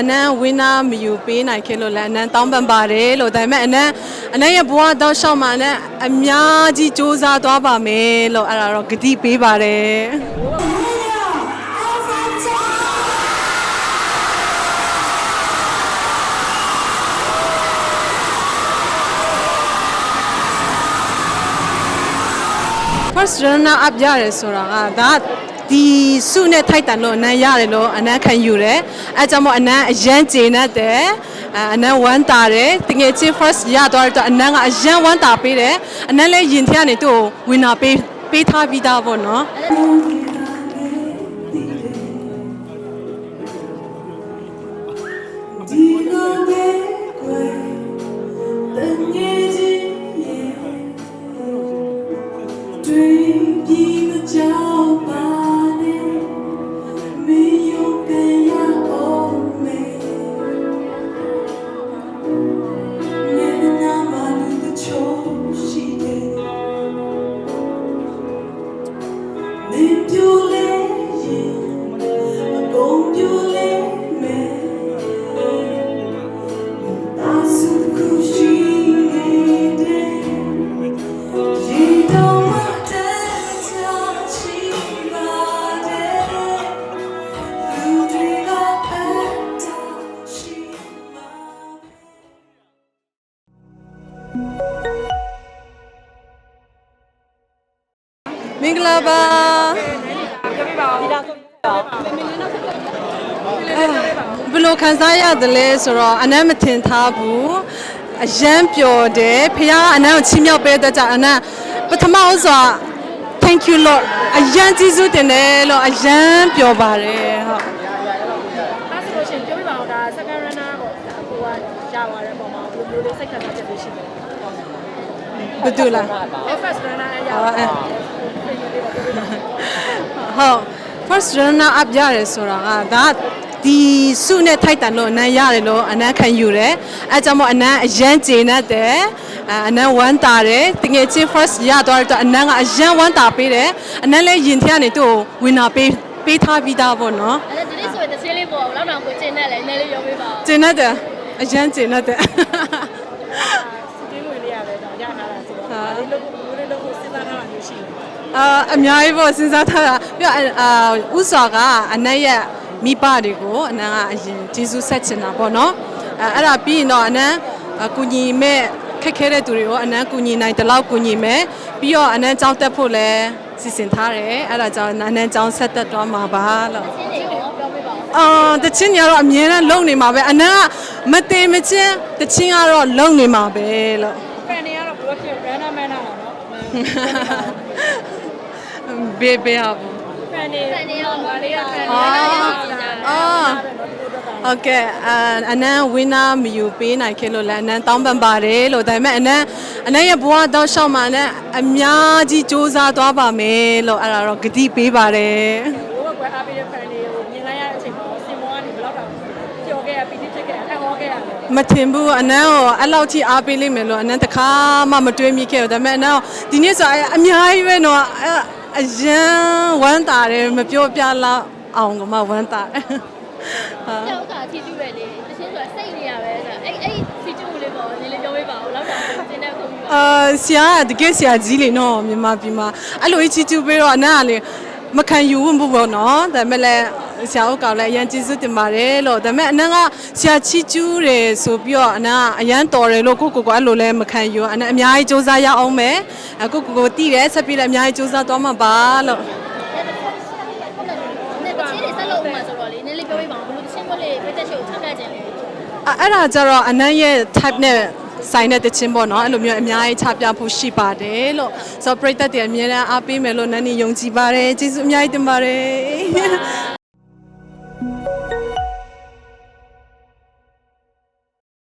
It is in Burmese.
အနန်းဝင်းနာမယူပေးနိုင်ခဲ့လို့လည်းအနန်းတောင်းပန်ပါတယ်လို့ဒါပေမဲ့အနန်းအနန်းရဲ့ဘဝတော့ရှောက်မှာအနန်းအများကြီးစူးစမ်းသွားပါမယ်လို့အဲ့ဒါတော့ဂတိပေးပါတယ် first runner up ရတယ်ဆိုတာကဒါက ဒီစုနဲ့ထိုက်တန်လို့အနန်းရတယ်လို့အနန်းခံယူတယ်အဲကြောင့်မို့အနန်းအရန်ကျေနပ်တယ်အဲအနန်းဝမ်းတာတယ်တကယ်ချင်း first ရသွားတဲ့အတွက်အနန်းကအရန်ဝမ်းတာပေးတယ်အနန်းလည်းယင်ထရနေသူ့ကိုဝင်နာပေးပေးထားပြီးသားပေါ့နော်ဒီလိုပဲခွေတငယ်ချင်းရဲ့တွေ့ပြီးမကြောက် မင်္ဂလာပါဘယ်လိုခံစားရတယ်လဲဆိုတော့အနမ်းမထင်ထားဘူးအရန်ပျော်တယ်ဖခင်ကအနမ်းကိုချီးမြှောက်ပေးတဲ့ကြောင့်အနမ်းပထမဦးစွာ thank you lord အရန်ကျေးဇူးတင်တယ်လို့အရန်ပျော်ပါတယ်ဟုတ်ဒါဆိုလို့ရှိရင်ပြောပြပါအောင်ဒါ second runner ကိုကိုကရသွားတဲ့ပုံမှာဘယ်လိုလေးစိတ်ခံစားချက်တွေရှိလဲဘယ်သူလား first runner အရဟုတ်အဲ ဟုတ် first runner up ရတယ်ဆိုတာကဒါကဒီစုနဲ့ထိုက်တန်လို့အနန်းရတယ်လို့အနန်းခံယူတယ်အဲကြောင့်မို့အနန်းအရန်ကျေနပ်တယ်အဲအနန်းဝမ်းတာတယ်တကယ်ချင်း first ရသွားတဲ့အတွက်အနန်းကအရန်ဝမ်းတာပေးတယ်အနန်းလည်းယင်ထရနေသူ့ကိုဝင်နာပေးပေးထားပြီးသားပေါ့နော်အဲ့ဒါဒီနေ့ဆိုရင်တစ်ချင်းလေးပေါ့လောက်တော့ကိုကျင်းနဲ့လည်းနည်းလေးပြောပေးပါဦးကျေနပ်တယ်အရန်ကျေနပ်တယ် စတင်းဝင်လေးရတယ်တော့ရထားတာဆိုတော့ဒါလေးလို့ဘယ်လိုလုပ်ကိုစဉ်းစားထားတာမျိုးရှိလဲ အာအများကြီးပေါ့စဉ်းစားထားတာပြီးတော့အာဥစွာကအနက်ရဲ့မိဘတွေကိုအနန်းကအရင်ကျေးဇူးဆက်ချင်တာပေါ့နော်အဲအဲ့ဒါပြီးရင်တော့အနန်းအကူညီမဲ့ခက်ခဲတဲ့သူတွေကိုအနန်းကူညီနိုင်တဲ့လောက်ကူညီမယ်ပြီးတော့အနန်းကြောင်းတက်ဖို့လည်းစီစဉ်ထားတယ်အဲ့ဒါကြောင့်အနန်းကြောင်းဆက်တက်သွားမှာပါလို့ချင်းလေးကိုပြောပေးပါဦးအာတချင်းညတော့အမြဲတမ်းလုံနေမှာပဲအနန်းကမတင်မချင်းတချင်းကတော့လုံနေမှာပဲလို့ဖန်နေကတော့ဘယ်လိုဖြစ် runner man တော့နော် ဘေးဘေးဟာဘူးဖန်နေဖန်နေရောမလေးကဖန်နေအော်အော်ဟုတ်ကဲ့အအနန်းဝင်းနာမယူပေးနိုင်ခဲ့လို့လည်းအနန်းတောင်းပန်ပါတယ်လို့ဒါပေမဲ့အနန်းအနန်းရဲ့ဘဝတော့ရှောက်မှာအနန်းအများကြီးစူးစမ်းသွားပါမယ်လို့အဲ့ဒါတော့ဂတိပေးပါတယ်ဘိုးကကွယ်အားပေးတဲ့ဖန်နေကိုမြင်လိုက်ရတဲ့အချိန်မှာစင်မောကနေဘယ်တော့တောင်ကြော်ခဲ့ရပြီးဖြစ်ခဲ့ရအဟောခဲ့ရတယ်မထင်ဘူးအနန်းကိုအဲ့လောက်ထိအားပေးလိမ့်မယ်လို့အနန်းတခါမှမတွေးမိခဲ့ဘူးဒါပေမဲ့အနန်းကိုဒီနေ့ဆိုအများကြီးပဲတော့ အဲ့အရန်ဝမ်းတာတယ်မပြောပြလောက်အောင်ကမှဝမ်းတာတယ်ဟာကျောက်ကထီတူပဲလေတစ်ချင်းဆိုတာစိတ်နေရပဲဆိုအဲ့အဲ့ဖီတူလေးပေါ့နည်းလေးပြောပေးပါဦးလောက်တော့ကိုကျင်းတဲ့ကိုပြီးပါအာဆရာကတကယ်ဆရာကြီးလေနော်မြန်မာပြည်မှာအဲ့လိုကြီးချီးပေးတော့အနက်ကလေမခံယူဘူးမဟုတ်ဘူးနော်ဒါပေမဲ့လည်း ဆရာဦးကောင်လည်းအရန်ကျေးဇူးတင်ပါတယ်လို့ဒါပေမဲ့အနက်ကဆရာချီးကျူးတယ်ဆိုပြီးတော့အနက်ကအရန်တော်တယ်လို့ကိုကိုကိုအဲ့လိုလည်းမခံယူအနက်အများကြီးစူးစမ်းရအောင်မယ်အခုကိုကိုတည်တယ်ဆက်ပြီးလည်းအများကြီးစူးစမ်းသွားမှာပါလို့နဲ့တစ်ချင်းလေးဆက်လို့ဥမှာဆိုတော့လေနည်းလေးပြောပေးပါဦးဘယ်လိုတစ်ချင်းကိုလေးပြည့်တဲ့ရှိကိုချပြခြင်းလဲအဲ့အဲ့ဒါကြတော့အနက်ရဲ့ type နဲ့ဆိုင်တဲ့တခြင်းပေါ့နော်အဲ့လိုမျိုးအများကြီးချပြဖို့ရှိပါတယ်လို့ဆိုတော့ပရိသတ်တွေအများအားအားပေးမယ်လို့နန်းနေယုံကြည်ပါတယ်ကျေးဇူးအများကြီးတင်ပါတယ်